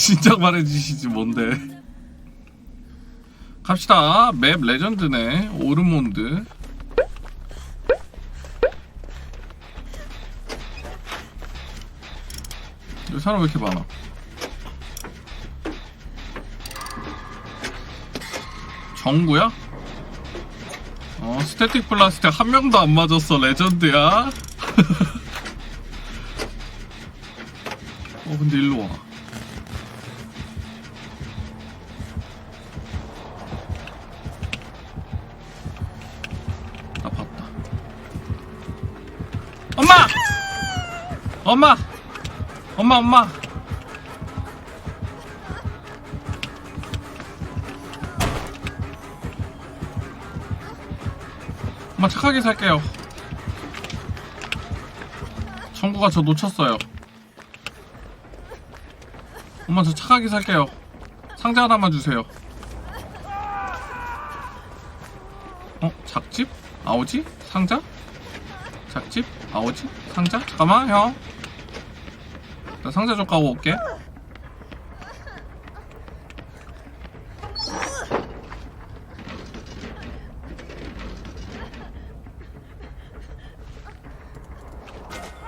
진작 말해주시지 뭔데. 갑시다. 맵 레전드네. 오르몬드. 여기 사람 왜 이렇게 많아? 정구야? 어 스태틱 플라스틱 한 명도 안 맞았어 레전드야. 어 근데 일로 와 엄마! 엄마, 엄마! 엄마 착하게 살게요. 정구가 저 놓쳤어요. 엄마 저 착하게 살게요. 상자 하나만 주세요. 어? 작집? 아오지? 상자? 작집? 아오지? 상자? 잠깐만 형. 나 상자 좀 까고 올게.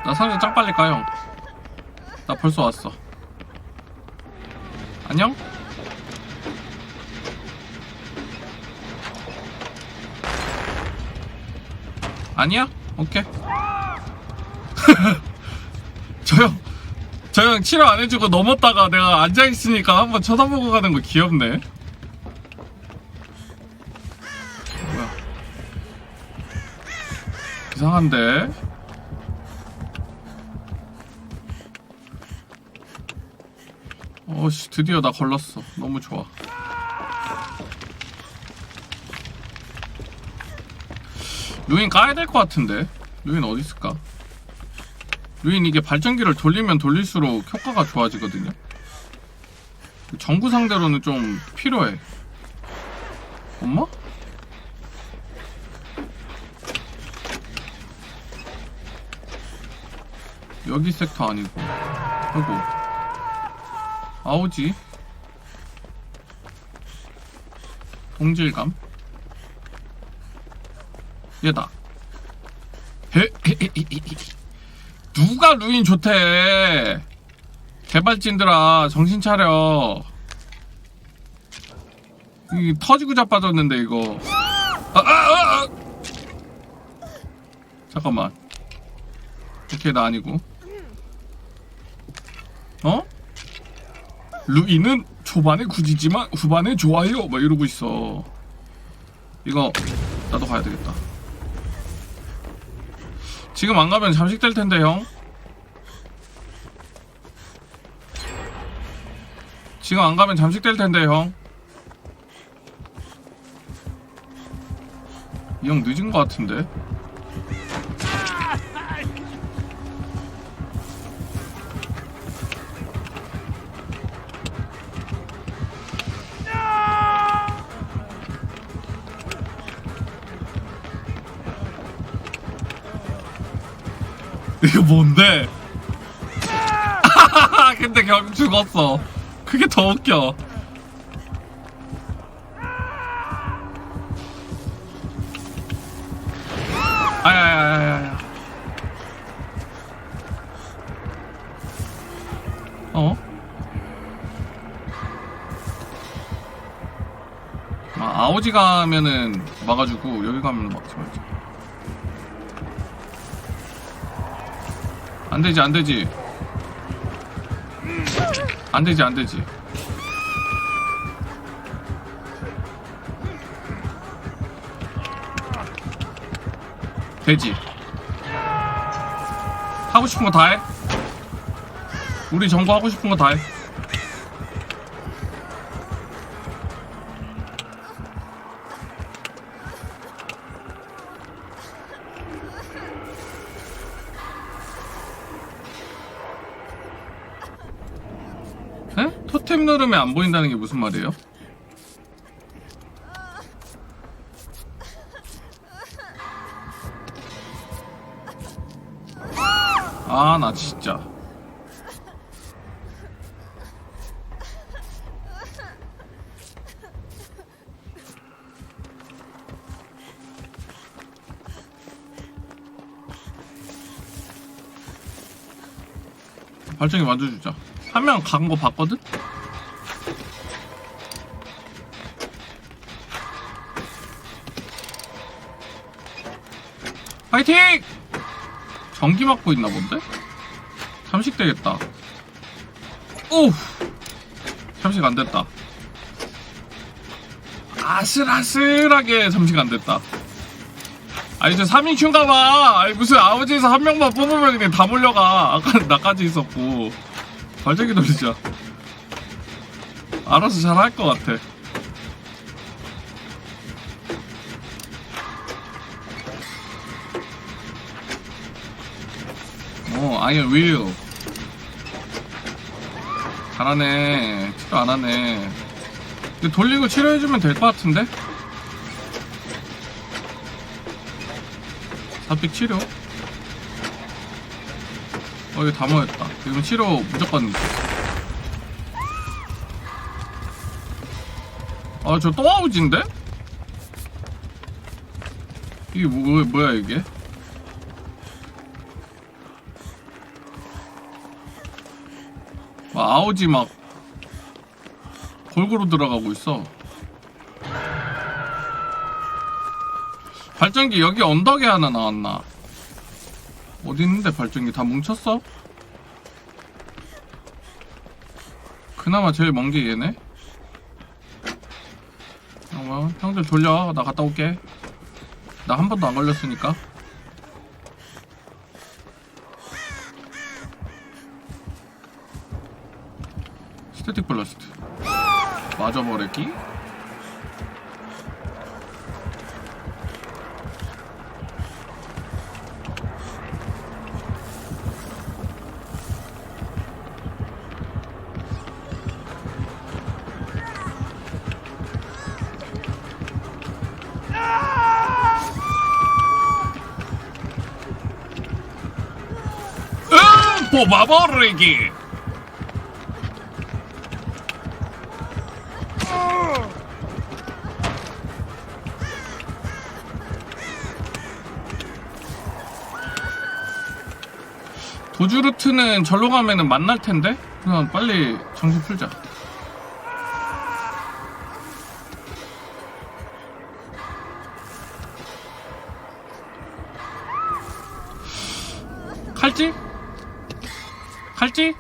나 상자 짱 빨리 까 형. 나 벌써 왔어. 안녕? 아니야? 오케이. 저 형, 저형 치료 안 해주고 넘었다가 내가 앉아있으니까 한번 쳐다보고 가는 거 귀엽네. 뭐야. 이상한데? 어씨, 드디어 나 걸렀어. 너무 좋아. 루인 까야 될 것 같은데 루인 어디 있을까? 루인 이게 발전기를 돌리면 돌릴수록 효과가 좋아지거든요. 정구 상대로는 좀 필요해. 엄마? 여기 섹터 아니고. 아이고. 아오지. 동질감. 얘다. 누가 루인 좋대? 개발진들아 정신 차려. 이 터지고 자빠졌는데 이거. 아, 아, 아, 아. 잠깐만. 오케이 나 아니고. 어? 루인은 초반에 굳이지만 후반에 좋아요. 막 이러고 있어. 이거 나도 가야 되겠다. 지금 안 가면 잠식될 텐데 형. 지금 안 가면 잠식될 텐데 형. 이 형 늦은 것 같은데. 뭔데? 근데 결국 죽었어. 그게 더 웃겨. 아야야야야야. 어? 아, 아오지 가면은 막아주고 여기 가면 막지 말자. 안 되지, 안 되지. 안 되지, 안 되지. 되지. 하고 싶은 거 다 해. 우리 정보 하고 싶은 거 다 해. 에? 토템 누르면 안 보인다는 게 무슨 말이에요? 아 나 진짜 발전기 만져주자 한명간거 봤거든? 파이팅! 전기 맞고 있나 본데? 잠식 되겠다 오! 잠식 안 됐다 아슬아슬하게 잠식 안 됐다 아 이제 3인큐인가 봐 아니, 무슨 아버지에서 한 명만 뽑으면 그냥 다 몰려가 아까 나까지 있었고 발전기 돌리자. 알아서 잘 할 것 같아. 어 아예 윌 잘하네. 치료 안 하네. 근데 돌리고 치료해주면 될 것 같은데? 사픽 치료 어 이거 다 모였다 이거 치료 무조건 아저 또 아우지인데? 이게 뭐, 뭐야 이게? 막 아우지 막 골고루 들어가고 있어 발전기 여기 언덕에 하나 나왔나 어디 있는데 발전기? 다 뭉쳤어? 그나마 제일 먼 게 얘네? 어, 형들 돌려. 나 갔다 올게. 나 한 번도 안 걸렸으니까. 스태틱 블러스트. 맞아버리기 뽑아버리기 도주 루트는 절로 가면은 만날 텐데? 그냥 빨리 정신 풀자. 칼지? 칼지?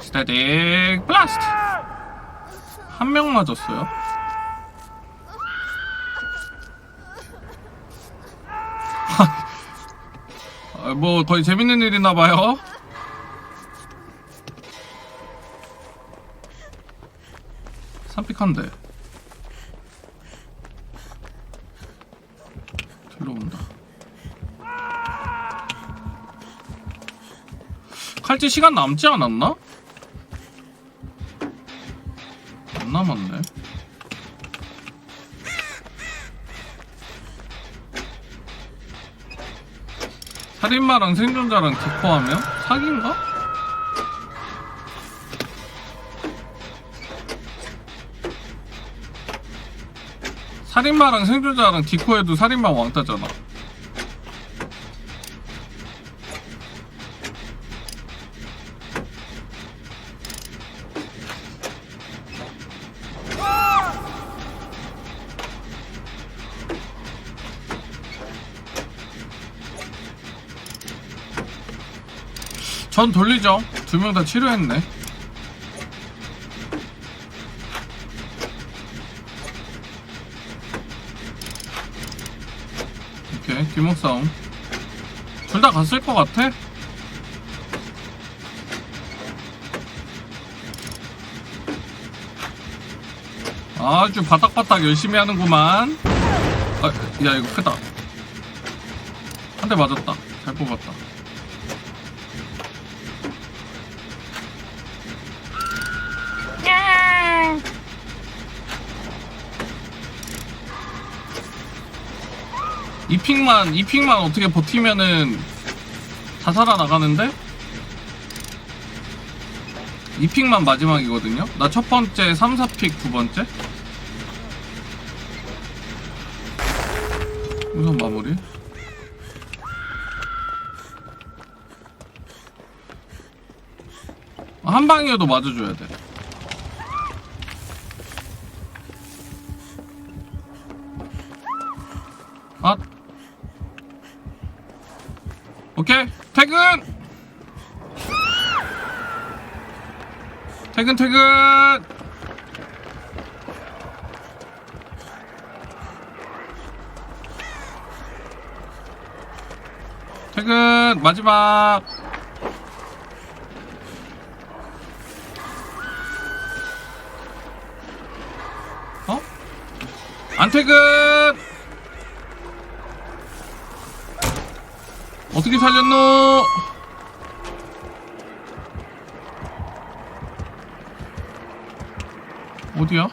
스타틱 블라스트! 한 명 맞았어요? 아, 뭐 거의 재밌는 일이나 봐요. 삼픽한데 칼질 시간 남지 않았나? 안 남았네. 살인마랑 생존자랑 디코하면 사기인가? 살인마랑 생존자랑 디코해도 살인마 왕따잖아. 전 돌리죠. 두 명 다 치료했네. 오케이, 뒷목 싸움. 둘 다 갔을 것 같아? 아주 바닥바닥 열심히 하는구만. 아, 야, 이거 크다. 한 대 맞았다. 잘 뽑았다. 이 픽만 이 픽만 어떻게 버티면은 다 살아나가는데? 이 픽만 마지막이거든요? 나 첫 번째 3, 4픽 두 번째? 우선 마무리 한 방이어도 맞아줘야 돼 오케이. 퇴근! 퇴근, 퇴근! 퇴근! 마지막! 어? 안 퇴근! 어떻게 살렸노? 어디야?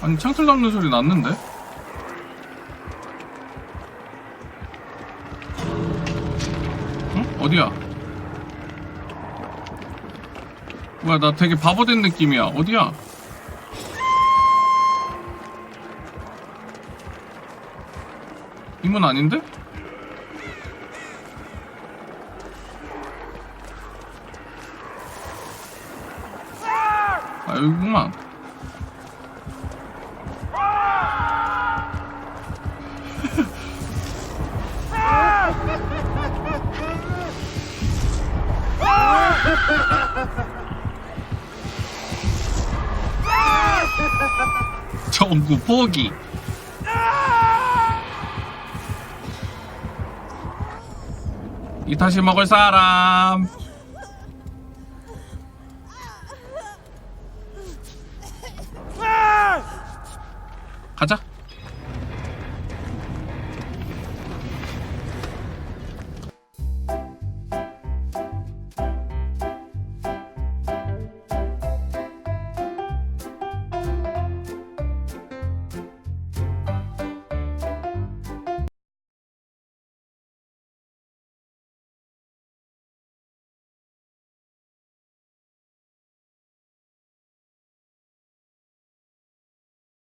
아니 창틀 잡는 소리 났는데? 응? 어디야? 뭐야 나 되게 바보 된 느낌이야 어디야? 이문 아닌데? 아 여기구만 정구 포기 이 다시 먹을 사람